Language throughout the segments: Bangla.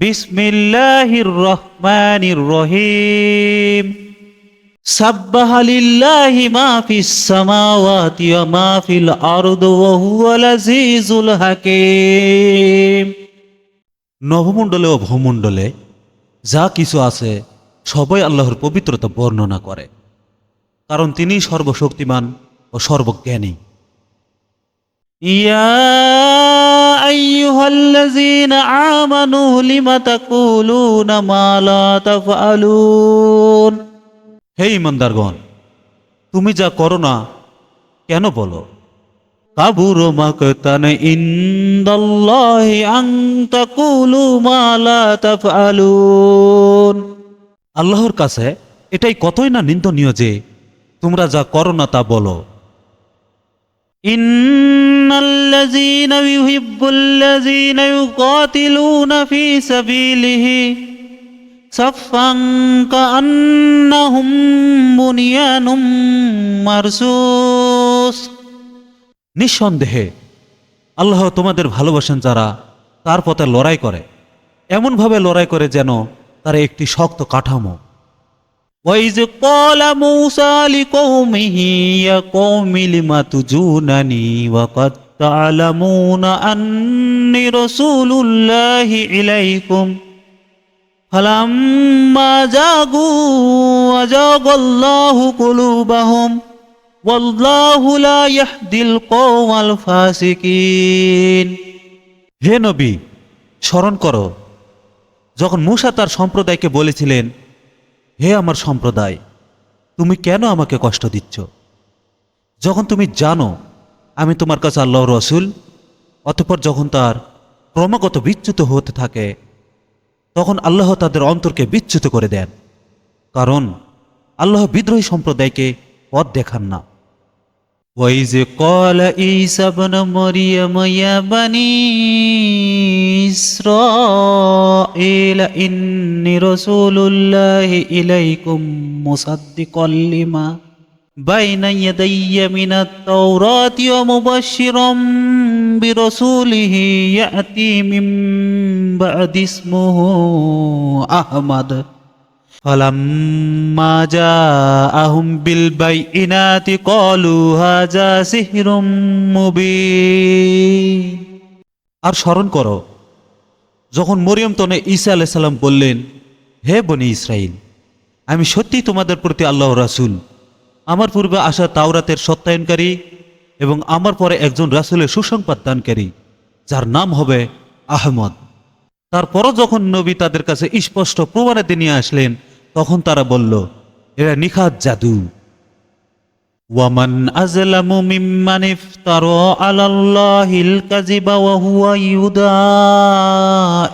বিসমিল্লাহির রহমানির রহিম। সাব্বাহ লিল্লাহি মা ফিস সামাওয়াতি ওয়া মা ফিল আরদি ওয়া হুয়াল আজিজুল হাকীম। নবমণ্ডলে ও ভূমণ্ডলে যা কিছু আছে সবাই আল্লাহর পবিত্রতা বর্ণনা করে, কারণ তিনি সর্বশক্তিমান ও সর্বজ্ঞানী। ইয়া আইয়ুহাল্লাযীনা আমানু লিমা তাকুলুনা মা লা তাফআলুন? হে ইমানদারগণ, তুমি যা করো না, কেন বলো? কাবুর মাকতান ইন্দাল্লাহি আন তাকুলু মা লা তাফআলুন। আল্লাহর কাছে এটাই কতই না নিন্দনীয় যে তোমরা যা করো না তা বলো। ইন্নাল্লাযীনা ইউহিব্বুল্লাযীনা ইউকাতিলুনা ফী সাবিলিহি সাফফান কাআন্নাহুম বুনিয়ানুম মারসুস। নিঃসন্দেহে আল্লাহ তোমাদের ভালোবাসেন যারা, তার পথে লড়াই করে। এমনভাবে লড়াই করে যেন তারা একটি শক্ত কাঠামো وإذ قال موسى لقومه يا قوم لم تجونني وقد تعلمون أني رسول الله إليكم فلما زاغوا وزاغ الله قلوبهم والله لا يهدي القوم الفاسقين হে নবী স্মরণ করো যখন মূসা তার সম্প্রদায়কে বলেছিলেন হে আমার সম্প্রদায়, তুমি কেন আমাকে কষ্ট দিচ্ছ? যখন তুমি জানো আমি তোমার কাছে আল্লাহ রসুল, অতপর যখন তার ক্রমাগত বিচ্যুত হতে থাকে, তখন আল্লাহ তাদের অন্তরকে বিচ্যুত করে দেন। কারণ আল্লাহ বিদ্রোহী সম্প্রদায়কে পথ দেখান না। وإذ قال عيسى ابن مريم يا بني إسرائيل إني رسول الله إليكم مصدقا لما بين يدي من التوراة ومبشرا برسوله يأتي من بعد اسمه أحمد فلما جاءهم بالبينات قالوا هذا سحر مبين আর স্মরণ করো যখন মরিয়ম তনে ঈসা আলাইসাল্লাম বললেন হে বনি ইসরাইল আমি সত্যিই তোমাদের প্রতি আল্লাহ রাসূল আমার পূর্বে আসা তাওরাতের সত্যায়নকারী এবং আমার পরে একজন রাসূলের সুসংবাদ দানকারী যার নাম হবে আহমদ তারপরও যখন নবী তাদের কাছে স্পষ্ট প্রমাণাতে নিয়ে আসলেন তখন তারা বলল, এরা নিখাত জাদু। ওয়ামান আজলামু মিম্মান ইফতারা আলাল্লাহিল কাযিবা ওয়া ইউদা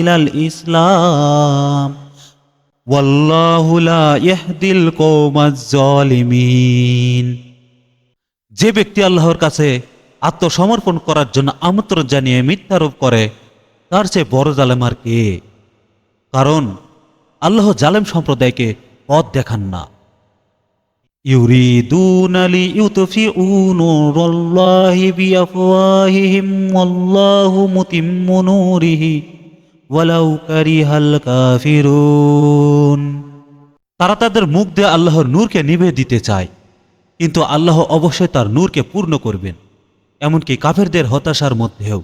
ইলাল ইসলাম। ওয়াল্লাহু লা ইয়াহদিল কওমাজ জালিমিন যে ব্যক্তি আল্লাহর কাছে আত্মসমর্পণ করার জন্য আমন্ত্রণ জানিয়ে মিথ্যারোপ করে, তার চেয়ে বড় জালেম আর কে? কারণ আল্লাহ জালেম সম্প্রদায়কে পথ দেখান না يريدون ليطفئوا نور الله بأفواههم والله متم نوره ولو كره الكافرون তারা তাদের মুখ দিয়ে আল্লাহর নূরকে নিভে দিতে চায় কিন্তু আল্লাহ অবশ্যই তার নূরকে পূর্ণ করবেন এমনকি কাফেরদের হতাশার মধ্যেও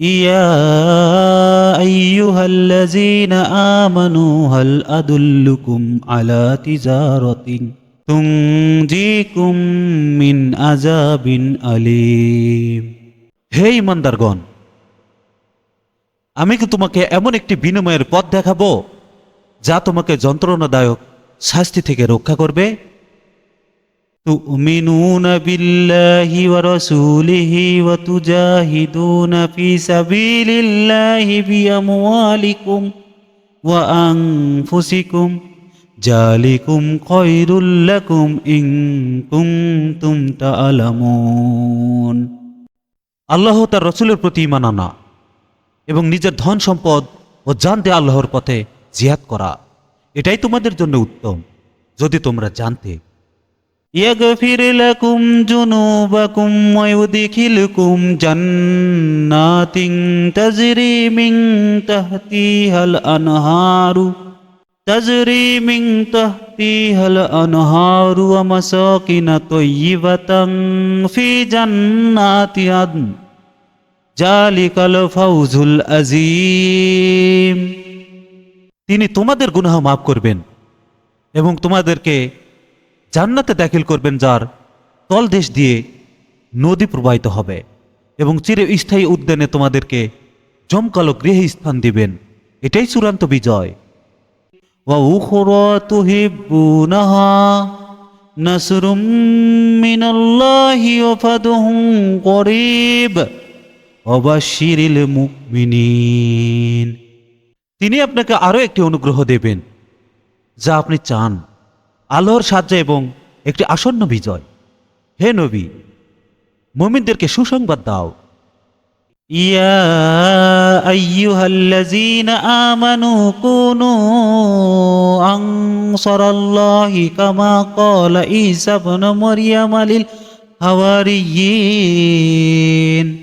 يا أيها الذين آمنوا هل أدلكم على تجارة تنجيكم من عذاب أليم হে ইমানদারগণ আমি কি তোমাকে এমন একটি বিনিময়ের পথ দেখাবো যা তোমাকে যন্ত্রণাদায়ক শাস্তি থেকে রক্ষা করবে تؤمنون بالله ورسوله وتجاهدون في سبيل الله بأموالكم وأنفسكم ذلكم خير لكم إن كنتم تعلمون আল্লাহ তার রসুলের প্রতি ইমান আনা এবং নিজের ধন সম্পদ ও জানতে আল্লাহর পথে জিহাদ করা এটাই তোমাদের জন্য উত্তম যদি তোমরা জানতে يغفر لكم جنوبكم ويدخلكم جنات تجري من تحتها الأنهار تجري من تحتها الأنهار ومساكن طيبة في جنات عدن ذلك الفوز العظيم তিনি তোমাদের গুনাহ মাফ করবেন এবং তোমাদেরকে জান্নাতে দাখিল করবেন যার তলদেশ দিয়ে নদী প্রবাহিত হবে এবং চিরে স্থায়ী উদ্যানে তোমাদেরকে জমকালো গৃহে স্থান দিবেন। এটাই চূড়ান্ত বিজয়। তিনি আপনাকে আরও একটি অনুগ্রহ দেবেন, যা আপনি চান। আল্লাহর সাহায্য এবং একটি আসন্ন বিজয়। হে নবী, মুমিনদেরকে সুসংবাদ দাও। ইয়া আমানু মারইয়াম লিল হাওয়ারিয়িন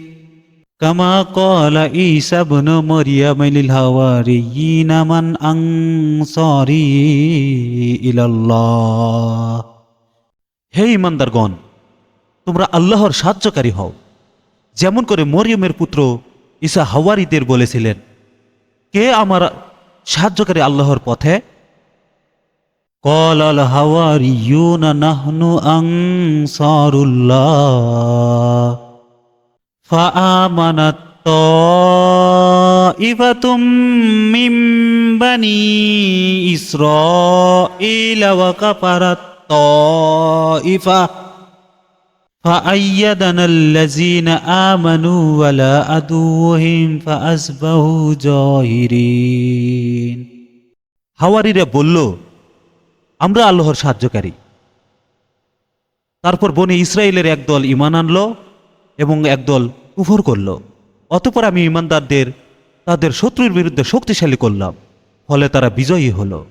কামা কলা ইসাবন মরিয়ামিল হাওয়ারি নামান আং সরি ইলাল্লাহ হে ইমানদারগণ, তোমরা আল্লাহর সাহায্যকারী হও। যেমন করে মরিয়মের পুত্র ঈসা হাওয়ারিদের বলেছিলেন, কে আমার সাহায্যকারী আল্লাহর পথে? কল আল হাওয়ারি নাহনু আং সরুল্লাহ فآمنت طائفة من بني إسرائيل وكفرت طائفة فأيدنا الذين آمنوا ولا عدوهم فأصبحوا جاهرين হাওয়ারিরা বলল আমরা আল্লাহর সাহায্যকারী তারপর বনে ইসরায়েলের একদল ইমান আনলো এবং একদল কুফর করল। অতপর আমি ইমানদারদের, তাদের শত্রুর বিরুদ্ধে শক্তিশালী করলাম, ফলে তারা বিজয়ী হলো।